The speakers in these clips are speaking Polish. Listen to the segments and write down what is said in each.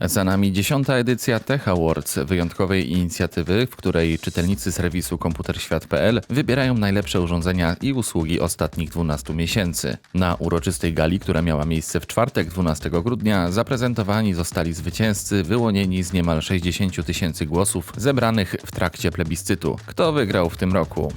Za nami dziesiąta edycja Tech Awards, wyjątkowej inicjatywy, w której czytelnicy serwisu komputerświat.pl wybierają najlepsze urządzenia i usługi ostatnich 12 miesięcy. Na uroczystej gali, która miała miejsce w czwartek 12 grudnia, zaprezentowani zostali zwycięzcy wyłonieni z niemal 60 tysięcy głosów zebranych w trakcie plebiscytu. Kto wygrał w tym roku?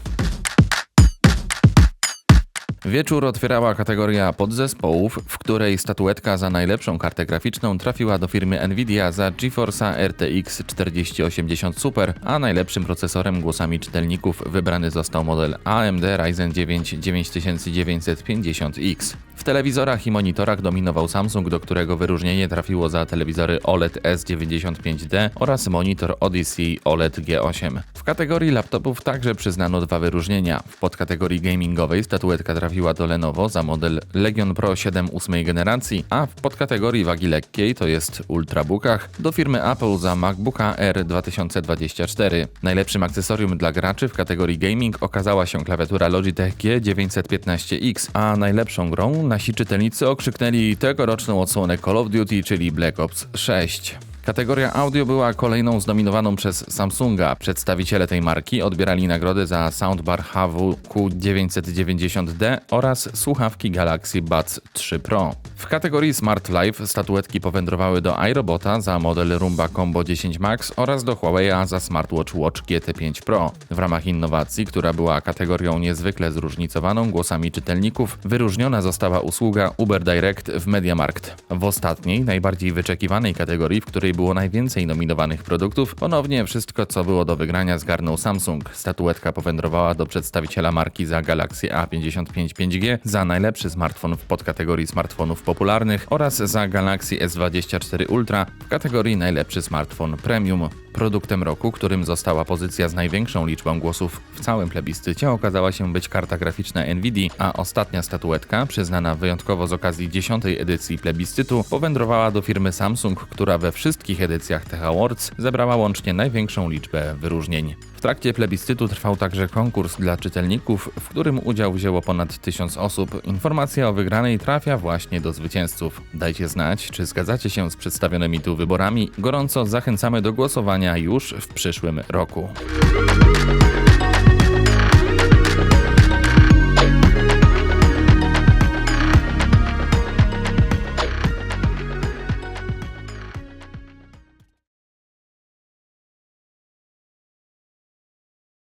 Wieczór otwierała kategoria podzespołów, w której statuetka za najlepszą kartę graficzną trafiła do firmy Nvidia za GeForce'a RTX 4080 Super, a najlepszym procesorem głosami czytelników wybrany został model AMD Ryzen 9 9950X. W telewizorach i monitorach dominował Samsung, do którego wyróżnienie trafiło za telewizory OLED S95D oraz monitor Odyssey OLED G8. W kategorii laptopów także przyznano dwa wyróżnienia. W podkategorii gamingowej statuetka trafiła do Lenovo za model Legion Pro 7 ósmej generacji, a w podkategorii wagi lekkiej, to jest Ultrabookach, do firmy Apple za MacBooka R 2024. Najlepszym akcesorium dla graczy w kategorii gaming okazała się klawiatura Logitech G915X, a najlepszą grą nasi czytelnicy okrzyknęli tegoroczną odsłonę Call of Duty, czyli Black Ops 6. Kategoria audio była kolejną zdominowaną przez Samsunga. Przedstawiciele tej marki odbierali nagrody za soundbar HW990D oraz słuchawki Galaxy Buds 3 Pro. W kategorii Smart Life statuetki powędrowały do iRobota za model Roomba Combo 10 Max oraz do Huawei'a za smartwatch Watch GT5 Pro. W ramach innowacji, która była kategorią niezwykle zróżnicowaną głosami czytelników, wyróżniona została usługa Uber Direct w MediaMarkt. W ostatniej, najbardziej wyczekiwanej kategorii, w której było najwięcej nominowanych produktów, ponownie wszystko co było do wygrania zgarnął Samsung. Statuetka powędrowała do przedstawiciela marki za Galaxy A55 5G, za najlepszy smartfon w podkategorii smartfonów popularnych oraz za Galaxy S24 Ultra w kategorii najlepszy smartfon premium. Produktem roku, którym została pozycja z największą liczbą głosów w całym plebiscycie, okazała się być karta graficzna Nvidia, a ostatnia statuetka, przyznana wyjątkowo z okazji 10. edycji plebiscytu, powędrowała do firmy Samsung, która we wszystkich edycjach Tech Awards zebrała łącznie największą liczbę wyróżnień. W trakcie plebiscytu trwał także konkurs dla czytelników, w którym udział wzięło ponad tysiąc osób. Informacja o wygranej trafia właśnie do zwycięzców. Dajcie znać, czy zgadzacie się z przedstawionymi tu wyborami. Gorąco zachęcamy do głosowania już w przyszłym roku.